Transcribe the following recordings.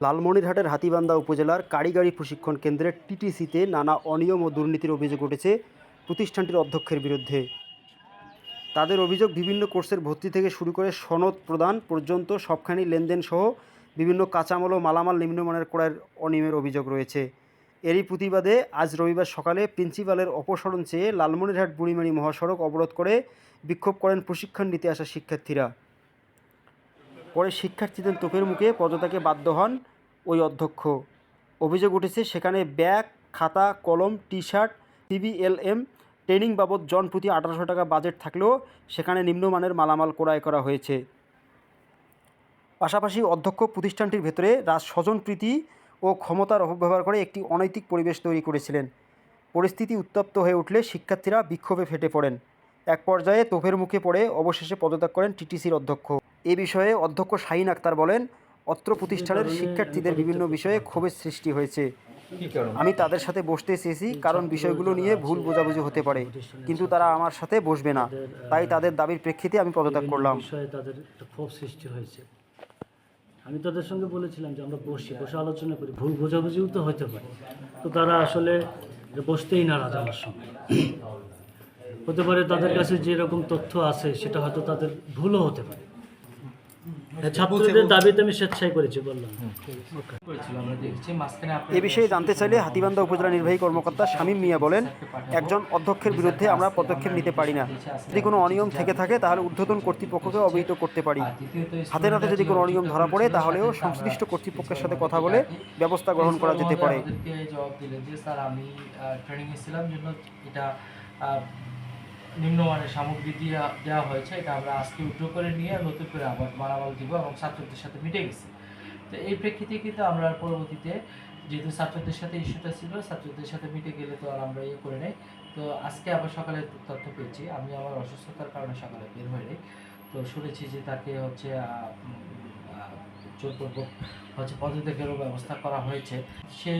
লালমনিরহাটের হাতীবান্ধা উপজেলার কারিগরি প্রশিক্ষণ কেন্দ্রের টিটিসিতে নানা অনিয়ম ও দুর্নীতির অভিযোগ উঠেছে প্রতিষ্ঠানটির অধ্যক্ষের বিরুদ্ধে। তাদের অভিযোগ বিভিন্ন কোর্সের ভর্তি থেকে শুরু করে সনদ প্রদান পর্যন্ত সবখানি লেনদেন সহ বিভিন্ন কাঁচামাল ও মালামাল নিম্নমানের ক্রয়ের অনিয়মের অভিযোগ রয়েছে। এরই প্রতিবাদে আজ রবিবার সকালে প্রিন্সিপালের অপসারণ চেয়ে লালমনিরহাট বুড়িমারি মহাসড়ক অবরোধ করে বিক্ষোভ করেন প্রশিক্ষণ নিতে আসা শিক্ষার্থীরা। পরে শিক্ষার্থীদের তোপের মুখে পদত্যাগে বাধ্য হন ওই অধ্যক্ষ। অভিযোগ উঠেছে, সেখানে ব্যাগ, খাতা, কলম টি শার্ট সিবিএলএম ট্রেনিং বাবদ জন প্রতি আঠারোশো টাকা বাজেট থাকলেও সেখানে নিম্নমানের মালামাল ক্রয় করা হয়েছে। পাশাপাশি অধ্যক্ষ প্রতিষ্ঠানটির ভেতরে রাজ স্বজনপ্রীতি ও ক্ষমতার অপব্যবহার করে একটি অনৈতিক পরিবেশ তৈরি করেছিলেন। পরিস্থিতি উত্তপ্ত হয়ে উঠলে শিক্ষার্থীরা বিক্ষোভে ফেটে পড়েন। এক পর্যায়ে তোপের মুখে পড়ে অবশেষে পদত্যাগ করেন টিটিসির অধ্যক্ষ। এ বিষয়ে অধ্যক্ষ শাহিন আক্তার বলেন, অত্র প্রতিষ্ঠানের শিক্ষার্থীদের বিভিন্ন বিষয়ে ক্ষোভের সৃষ্টি হয়েছে। আমি তাদের সাথে বসতে চেয়েছি, কারণ বিষয়গুলো নিয়ে ভুল বোঝাবুঝি হতে পারে, কিন্তু তারা আমার সাথে বসবে না। তাই তাদের দাবির প্রেক্ষিতে আমি পদত্যাগ করলাম। তাদের ক্ষোভ সৃষ্টি হয়েছে। আমি তাদের সঙ্গে বলেছিলাম যে আমরা বসি, বসে আলোচনা করি। ভুল বোঝাবুঝিও তো হতে পারে। তো তারা আসলে বসতেই নারাজ আমার সঙ্গে। হতে পারে তাদের কাছে যেরকম তথ্য আছে, সেটা হয়তো তাদের ভুলও হতে পারে। ছাত্রদের দাবিতে আমি স্বেচ্ছায় করেছি বললাম। করেছিল আমরা দেখেছি মাঝখানে এ বিষয়ে জানতে চাইলে হাতিবান্ধা উপজেলা নির্বাহী কর্মকর্তা শামীম মিয়া বলেন একজন অধ্যক্ষের বিরুদ্ধে আমরা পদক্ষেপ নিতে পারি না। যদি কোনো অনিয়ম থেকে থাকে তাহলে ঊর্ধ্বতন কর্তৃপক্ষকে অবহিত করতে পারি। হাতে নাতে যদি কোনো অনিয়ম ধরা পড়ে তাহলেও সংশ্লিষ্ট কর্তৃপক্ষের সাথে কথা বলে ব্যবস্থা গ্রহণ করা যেতে পারে। জবাব দিলেন যে স্যার আমি ট্রেনিং ছিলাম জন্য এটা আহ, নিম্নমানের সামগ্রী দিয়ে দেওয়া হয়েছে, এটা আমরা আজকে উদ্যোগ করে নিয়ে নতুন করে আবার মালামাল দিব এবং ছাত্রদের সাথে মিটে গেছি। তো এই প্রেক্ষিতে কিন্তু আমরা পরবর্তীতে যেহেতু ছাত্রদের সাথে ইস্যুটা ছিল, ছাত্রদের সাথে মিটে গেলে তো আর আমরা ইয়ে করে নেই। তো আজকে আবার সকালে তথ্য পেয়েছি, আমি আমার অসুস্থতার কারণে সকালে বের হয়ে নেই। তো শুনেছি যে তাকে হচ্ছে জোরপূর্বক হচ্ছে, পদত্যাগেরও ব্যবস্থা করা হয়েছে। সে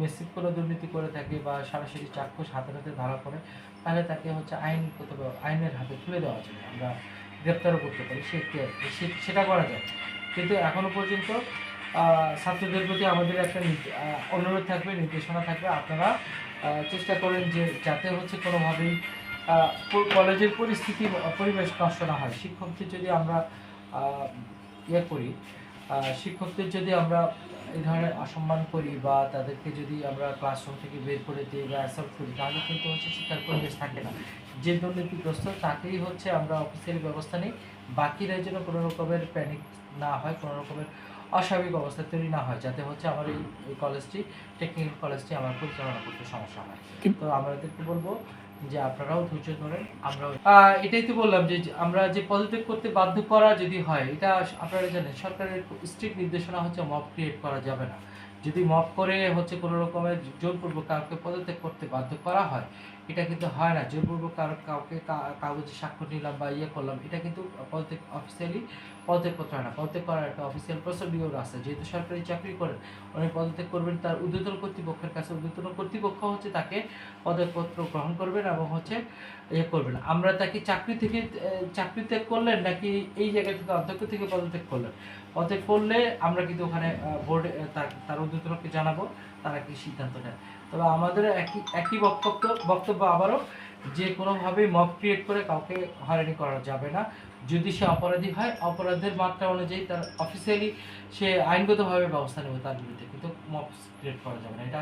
মেসিভ কোনো দুর্নীতি করে থাকে বা সরাসরি চাক্ষুষ হাতে হাতে ধরা পড়ে, তাহলে তাকে হচ্ছে আইনগত আইনের হাতে তুলে দেওয়া যাবে। আমরা গ্রেপ্তারও করতে পারি, সে সেটা করা যায়। কিন্তু এখনও পর্যন্ত ছাত্রদের প্রতি আমাদের একটা অনুরোধ থাকবে, নির্দেশনা থাকবে। আপনারা চেষ্টা করেন যে যাতে হচ্ছে কোনোভাবেই কলেজের পরিস্থিতি, পরিবেশ নষ্ট না হয়। শিক্ষকদের যদি আমরা ইয়ে করি শিক্ষকদের যদি আমরা এই ধরনের অসম্মান করি বা তাদেরকে যদি আমরা ক্লাসরুম থেকে বের করে দিই বা অ্যাসল্ট করি তাহলে কিন্তু হচ্ছে শিক্ষার পরিবেশ থাকে না। যে দুর্নীতিগ্রস্ত তাকেই হচ্ছে আমরা অফিসিয়ালি ব্যবস্থা নিই। বাকিরা যেন কোনো রকমের প্যানিক না হয় কোনো রকমের অস্বাভাবিক অবস্থা তৈরি না হয় যাতে হচ্ছে আমার এই এই কলেজটি টেকনিক্যাল কলেজটি আমার পরিচালনা করতে সমস্যা হয়। তো আমাদেরকে বলব যে আপনারাও ধৈর্য ধরেন আমরা এটাই তো বললাম যে আমরা যে পদত্যাগ করতে বাধ্য করা যদি হয়, এটা আপনারা জানেন, সরকারের স্ট্রিক্ট নির্দেশনা হচ্ছে মব ক্রিয়েট করা যাবে না। যদি মব করে হচ্ছে কোনো রকমের জোরপূর্বক কাউকে পদত্যাগ করতে বাধ্য করা হয়, এটা কিন্তু হয় না। জোরপূর্বক কারও, কাউকে কাগজে স্বাক্ষর নিলাম বা ইয়ে করলাম, এটা কিন্তু পদত্যাগ অফিসিয়ালি পদত্যাগ করতে হয় না। পদত্যাগ করার একটা অফিসিয়াল প্রসিডিওর আছে। যেহেতু সরকারি চাকরি করেন উনি পদত্যাগ করবেন, তার ঊর্ধ্বতন কর্তৃপক্ষের কাছে ঊর্ধ্বতন কর্তৃপক্ষ হচ্ছে তাকে পদত্যাগপত্র গ্রহণ করবেন এবং হচ্ছে ইয়ে করবেন। আমরা তাকে চাকরি থেকে চাকরি ত্যাগ করলেন নাকি এই জায়গা থেকে অধ্যক্ষ থেকে পদত্যাগ করলেন? পদত্যাগ করলে আমরা কিন্তু ওখানে বোর্ডে তার তার ঊর্ধ্বতনকে জানাব, তারা কি সিদ্ধান্ত নেয়। তবে আমাদের একই একই বক্তব্য বক্তব্য আবারও, যে কোনোভাবেই মব ক্রিয়েট করে কাউকে হয়রানি করা যাবে না। যদি সে অপরাধী হয়, অপরাধের মাত্রা অনুযায়ী তার অফিসিয়ালি সে আইনগতভাবে ব্যবস্থা নেবে তার বিরুদ্ধে, কিন্তু মব ক্রিয়েট করা যাবে না। এটা